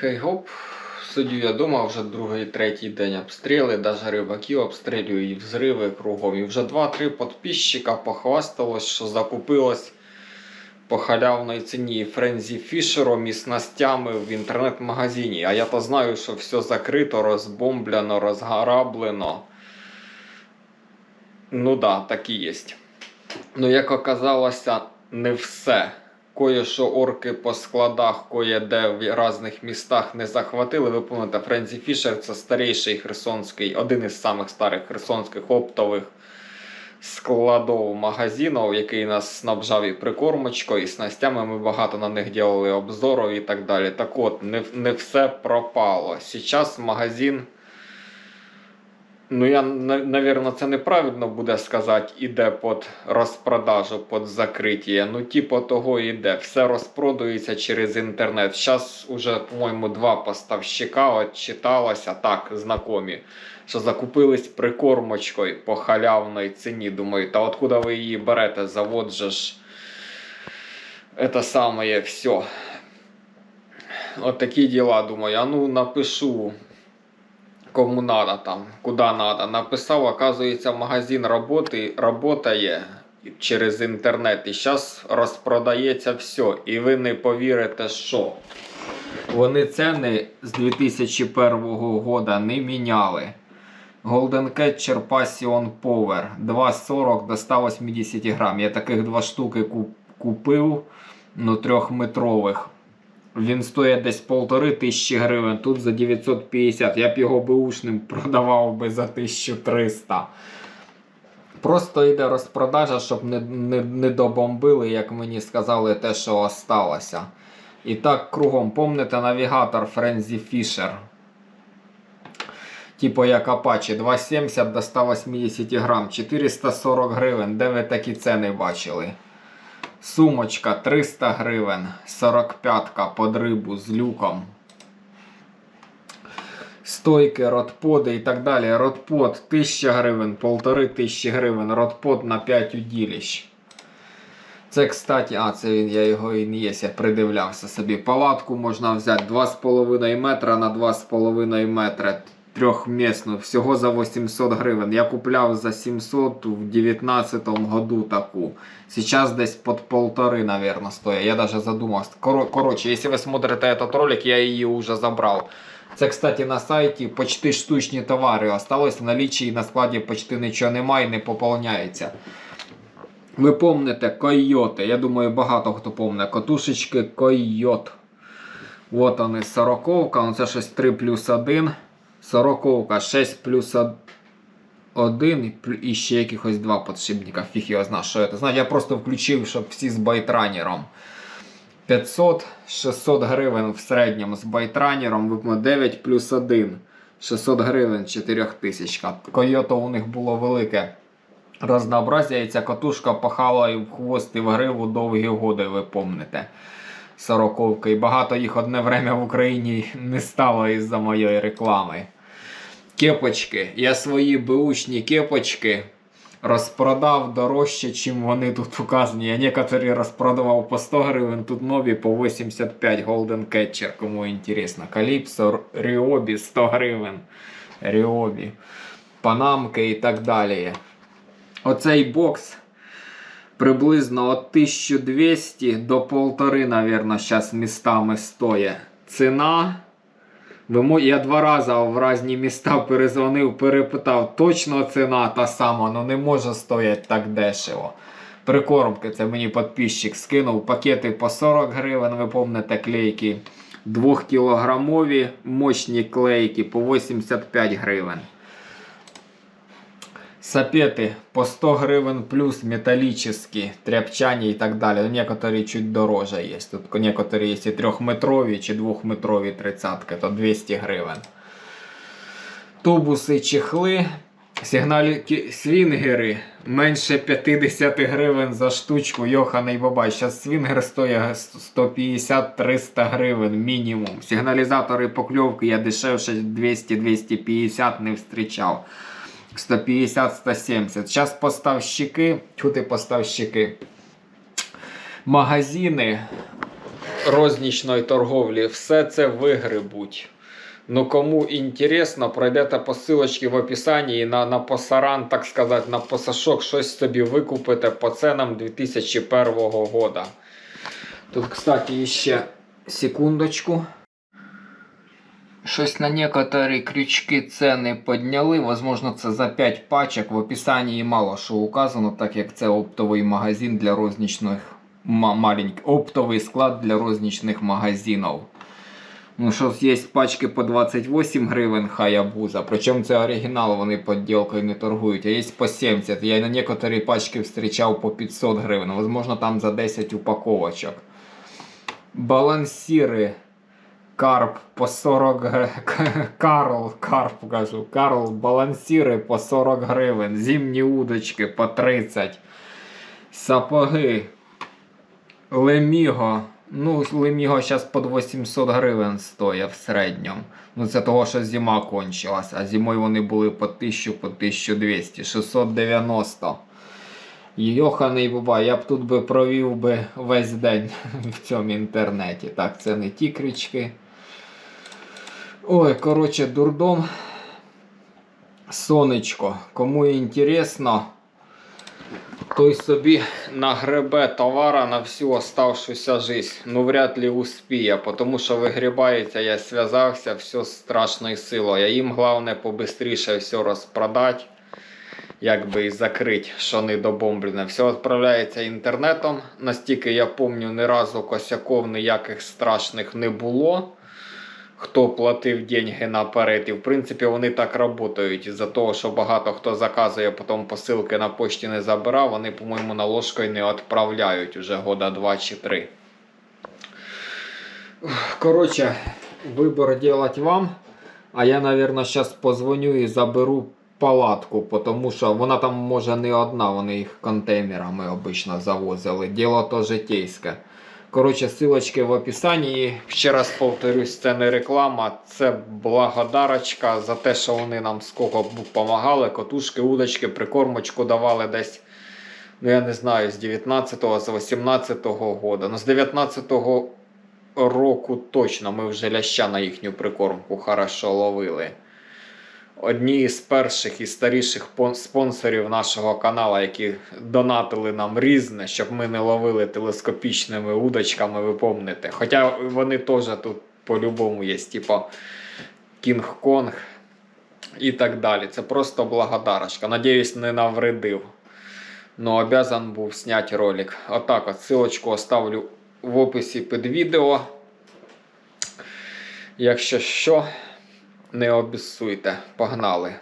Хей гоп, сидю я дома вже другий, третій день обстріли, даже рибаків обстрілюю і взриви кругом. І вже два-три підписчика похвасталось, що закупилось по халявній ціні Френзі Фішером і снастями в інтернет-магазині. А я то знаю, що все закрито, розбомблено, розграблено. Ну да, так і є. Ну, як оказалося, не все. Кое-що орки по складах, кое-де в різних містах не захватили. Ви пам'ятаєте, Френзі Фішер це старіший херсонський, один із самих старих херсонських оптових складов магазинів, який нас снабжав і прикормочкою, і снастями. Ми багато на них робили обзорів і так далі. Так от, не, не все пропало. Зараз магазин. Ну, я, наверное, це неправильно буде сказати, іде під розпродажу, під закриття. Ну, типу того іде. Все розпродується через інтернет. Зараз уже, по-моєму, два поставщика от читалося так, знакомі, що закупились прикормочкою по халявній ціні. Думаю, та откуда ви її берете? Завод же ж. Это самое все. От такі діла, думаю. А ну напишу кому надо там, куда надо. Написав, оказується, магазин роботи, работає через інтернет. І зараз розпродається все. І ви не повірите, що. Вони ціни з 2001 года не міняли. Golden Catcher Passion Power 2,40 до 180 грам. Я таких два штуки куп- купив, ну трьохметрових. Він стоїть десь полтори тисячі гривень, тут за 950. Я б його беушним продавав би за 1300. Просто йде розпродажа, щоб не, не, не добомбили, як мені сказали, те, що осталося. І так кругом. Помните навігатор Френзі Фішер? Типу як Apache 270 до 180 грам, 440 гривень. Де ви такі ціни бачили? Сумочка 300 гривень, 45-ка под рибу з люком. Стойки, ротподи і так далі. Ротпод 1000 гривень, 1500 гривень, ротпод на 5 удилищ. Це, кстати, а, це він, я його і не є, я придивлявся собі. Палатку можна взяти 2,5 метра на 2,5 метри Трьохмісну, всього за 800 гривень. Я купляв за 700 в 19 году таку. Сейчас десь под полторы, наверное, стоит. Я даже задумался. Коро- Короче, если вы смотрите этот ролик, я ее уже забрал. Це, кстати, на сайті почти штучні товари. Осталось в налічі і на складі почти нічого немає і не поповняється. Ви помните койоти. Я думаю, багато хто помне. Котушечки койот. Вот вони, сороковка, ну це щось 3 плюс 1. Сороковка 6 плюс 1 і ще якихось два подшипника. Фіг його зна, що це. Знаєте, я просто включив, щоб всі з байтранером. 500-600 гривень в середньому з байтранером. Випмо 9 плюс 1. 600 гривень 4000. Койото у них було велике разнообразие. І ця катушка пахала і в хвост, і в гриву довгі годи, ви помните. Сороковки. І багато їх одне время в Україні не стало із-за моєї реклами. Кепочки. Я свої беушні кепочки розпродав дорожче, чим вони тут указані. Я некоторі розпродавав по 100 гривень, тут нові по 85 Golden Catcher, кому інтересно. Calypso, Ryobi 100 гривень. Ryobi. Панамки і так далі. Оцей бокс приблизно від 1200 до 1500, наверное, зараз містами стоїть. Ціна. Я два рази в різні міста перезвонив, перепитав, точно ціна та сама, ну не може стояти так дешево. Прикормки, це мені підписчик скинув. Пакети по 40 гривень, ви пам'ятаєте, клейки. 2 кілограмові мощні клейки по 85 гривень. Сапети по 100 гривен плюс металлические, тряпчані і так далі. Ну, некоторые чуть дороже є. Тут некоторые є і трьохметрові чи двохметрові тридцятки, то 200 гривень. Тубуси, чехли, сигналіки, свінгери менше 50 гривень за штучку. Йоханий бабай. Зараз свінгер стоїть 150-300 гривень мінімум. Сигналізатори покльовки я дешевше 200-250 не зустрічав. 150-170. Зараз поставщики, чути поставщики. Магазини рознічної торговлі. Все це вигребуть. Ну кому інтересно, пройдете по ссылочці в описанні і на, на посаран, так сказати, на посашок щось собі викупите по ценам 2001 года. Тут, кстати, ще секундочку. Щось на некоторі крючки ціни підняли. Возможно, це за 5 пачок. В описанні мало що указано, так як це оптовий магазин для рознічних маленький оптовий склад для рознічних магазинів. Ну, що є пачки по 28 гривень Хаябуза. Причому це оригінал, вони подділкою не торгують. А є по 70. Я на некоторі пачки зустрічав по 500 гривень. Возможно, там за 10 упаковочок. Балансіри. Карп по 40 гривень. Карл, карп кажу. Карл, балансіри по 40 гривень. Зимні удочки по 30. Сапоги. Леміго. Ну, Леміго зараз по 800 гривень стоїть в середньому. Ну, це того, що зима кончилась, а зимою вони були по 1000, по 1200, 690. Йоханий баба, я б тут би провів би весь день в цьому інтернеті. Так, це не ті крючки. Ой, коротше, дурдом. Сонечко. Кому інтересно, той собі нагребе товара на всю оставшуюся жизнь. Ну, вряд ли успіє, тому що вигрібається, я зв'язався, все страшною силою. Їм головне побистріше все розпродати, якби і закрити, що не добомблене. Все відправляється інтернетом. Настільки я пам'ятаю, ні разу косяков ніяких страшних не було. Хто платив деньги наперед, і в принципі вони так працюють. Із-за того, що багато хто заказує, потім посилки на пошті не забирав, вони, по-моєму, наложкою не відправляють уже года 2 чи 3. Коротше, вибор делать вам. А я, наверное, зараз позвоню і заберу палатку, тому що вона там може не одна, вони їх контейнерами обично завозили. Діло то житейське. Коротше, ссылочки в описанні. Ще раз повторюсь, це не реклама, це благодарочка за те, що вони нам сколько допомагали. Котушки, удочки, прикормочку давали десь. Ну, я не знаю, з 19-го, з 18-го года. Ну, з 19-го року точно ми вже ляща на їхню прикормку хорошо ловили. Одні з перших і старіших спонсорів нашого каналу, які донатили нам різне, щоб ми не ловили телескопічними удочками, ви помните. Хоча вони теж тут по-любому є, типу Кінг-Конг і так далі. Це просто благодарочка. Надіюсь, не навредив. Но обязан був зняти ролик. Отак от ссылочку оставлю в описі під відео. Якщо що, не обіссуйте. Погнали.